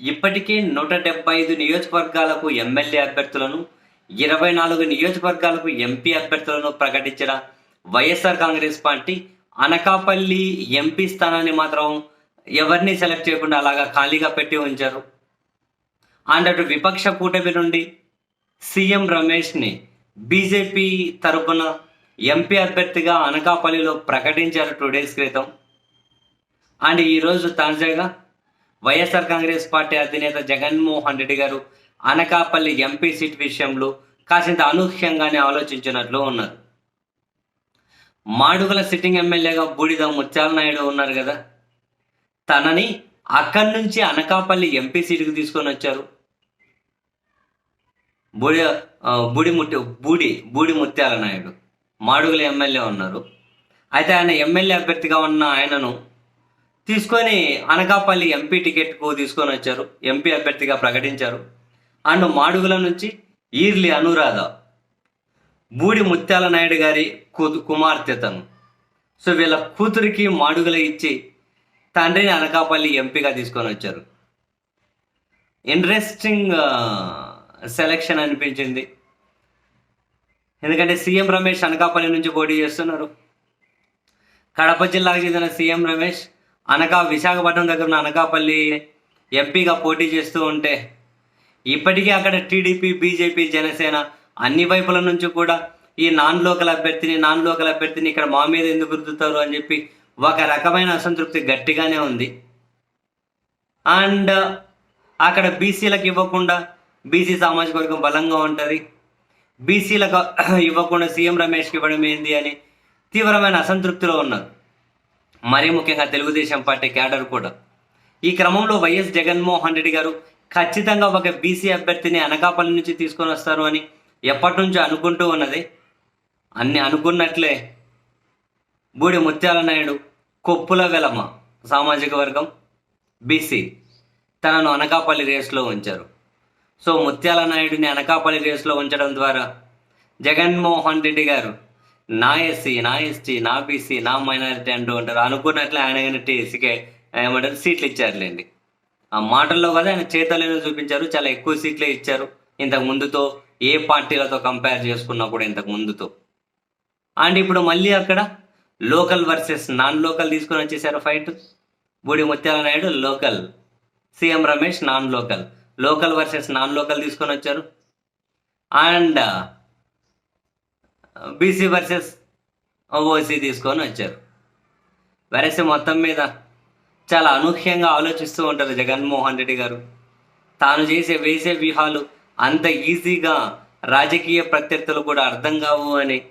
ఇప్పటికే నూట డెబ్బై ఐదు నియోజకవర్గాలకు ఎమ్మెల్యే అభ్యర్థులను ఇరవై నాలుగు నియోజకవర్గాలకు ఎంపీ అభ్యర్థులను ప్రకటించిన వైఎస్ఆర్ కాంగ్రెస్ పార్టీ అనకాపల్లి ఎంపీ స్థానాన్ని మాత్రం ఎవరిని సెలెక్ట్ చేయకుండా అలాగా ఖాళీగా పెట్టి ఉంచారు. అండ్ అటు విపక్ష కూటమి నుండి సీఎం రమేష్ని బీజేపీ తరపున ఎంపీ అభ్యర్థిగా అనకాపల్లిలో ప్రకటించారు టూ డేస్ క్రితం. అండ్ ఈరోజు తాజాగా వైఎస్ఆర్ కాంగ్రెస్ పార్టీ అధినేత జగన్మోహన్ రెడ్డి గారు అనకాపల్లి ఎంపీ సీట్ విషయంలో కాసింత అనూహ్యంగానే ఆలోచించినట్లు ఉన్నారు. మాడుగుల సిట్టింగ్ ఎమ్మెల్యేగా బూడిద ముత్యాల నాయుడు ఉన్నారు కదా. తనని అక్కడి నుంచి అనకాపల్లి ఎంపీ సీటుకు తీసుకొని వచ్చారు. బూడి బూడి ముట్టి బూడి బూడి ముత్యాల నాయుడు మాడుగుల ఎమ్మెల్యే ఉన్నారు. అయితే ఆయన ఎమ్మెల్యే అభ్యర్థిగా ఉన్న ఆయనను తీసుకొని అనకాపల్లి ఎంపీ టికెట్కు తీసుకొని వచ్చారు. ఎంపీ అభ్యర్థిగా ప్రకటించారు. అండ్ మాడుగుల నుంచి ఈర్లి అనురాధ బూడి ముత్యాల నాయుడు గారి కూతు కుమార్తె తను సో వీళ్ళ కూతురికి మాడుగుల ఇచ్చి తండ్రిని అనకాపల్లి ఎంపీగా తీసుకొని వచ్చారు. ఇంట్రెస్టింగ్ సెలెక్షన్ అనిపించింది. ఎందుకంటే సీఎం రమేష్ అనకాపల్లి నుంచి పోటీ చేస్తున్నారు. కడప జిల్లాకు చెందిన సీఎం రమేష్ అనకా విశాఖపట్నం దగ్గర ఉన్న అనకాపల్లి ఎంపీగా పోటీ చేస్తూ ఉంటే ఇప్పటికీ అక్కడ టీడీపీ బీజేపీ జనసేన అన్ని వైపుల నుంచి కూడా ఈ నాన్ లోకల్ అభ్యర్థిని నాన్ లోకల్ అభ్యర్థిని ఇక్కడ మా మీద ఎందుకు గుర్తుతారు అని చెప్పి ఒక రకమైన అసంతృప్తి గట్టిగానే ఉంది. అండ్ అక్కడ బీసీలకు ఇవ్వకుండా బీసీ సామాజిక వర్గం బలంగా ఉంటుంది. బీసీలకు ఇవ్వకుండా సీఎం రమేష్కి ఇవ్వడం ఏంది అని తీవ్రమైన అసంతృప్తిలో ఉన్నారు. మరీ ముఖ్యంగా తెలుగుదేశం పార్టీ క్యాడర్ కూడా. ఈ క్రమంలో వైఎస్ జగన్మోహన్ రెడ్డి గారు ఖచ్చితంగా ఒక బీసీ అభ్యర్థిని అనకాపల్లి నుంచి తీసుకొని వస్తారు అని ఎప్పటి నుంచో అనుకుంటూ ఉన్నది. అన్ని అనుకున్నట్లే బూడి ముత్యాల నాయుడు కొప్పుల వెలమ సామాజిక వర్గం బీసీ తనను అనకాపల్లి రేస్లో ఉంచారు. సో ముత్యాల నాయుడిని అనకాపల్లి రేస్లో ఉంచడం ద్వారా జగన్మోహన్ రెడ్డి గారు నా ఎస్సీ నా ఎస్టీ నా బీసీ నా మైనారిటీ అంటూ ఉంటారు. అనుకున్నట్లు ఆయన కానీ టీసీకే ఏమంటారు సీట్లు ఇచ్చారులేండి. ఆ మాటల్లో కదా ఆయన చేతలేదో చూపించారు చాలా ఎక్కువ సీట్లే ఇచ్చారు. ఇంతకు ముందుతో ఏ పార్టీలతో కంపేర్ చేసుకున్నా కూడా ఇంతకు ముందుతో. అండ్ ఇప్పుడు మళ్ళీ అక్కడ లోకల్ వర్సెస్ నాన్ లోకల్ తీసుకొని వచ్చేసారు fight. Boodi Muthyala Naidu local. CM Ramesh non local. Local versus non local తీసుకొని వచ్చారు. అండ్ బీసీ వర్సెస్ ఓసీ తీసుకొని వచ్చారు. వెరసి మొత్తం మీద చాలా అనూహ్యంగా ఆలోచిస్తూ ఉంటారు జగన్మోహన్ రెడ్డి గారు. తాను చేసే వేసే వ్యూహాలు అంత ఈజీగా రాజకీయ ప్రత్యర్థులు కూడా అర్థం కావు అని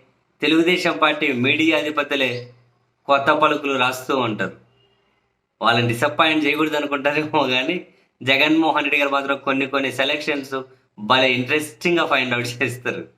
తెలుగుదేశం పార్టీ మీడియా అధిపతులే కొత్త పలుకులు రాస్తూ ఉంటారు. వాళ్ళని డిసప్పాయింట్ చేయకూడదు అనుకుంటారేమో కానీ జగన్మోహన్ రెడ్డి గారు మాత్రం కొన్ని కొన్ని సెలెక్షన్స్ భలే ఇంట్రెస్టింగ్గా ఫైండ్ అవుట్ చేస్తారు.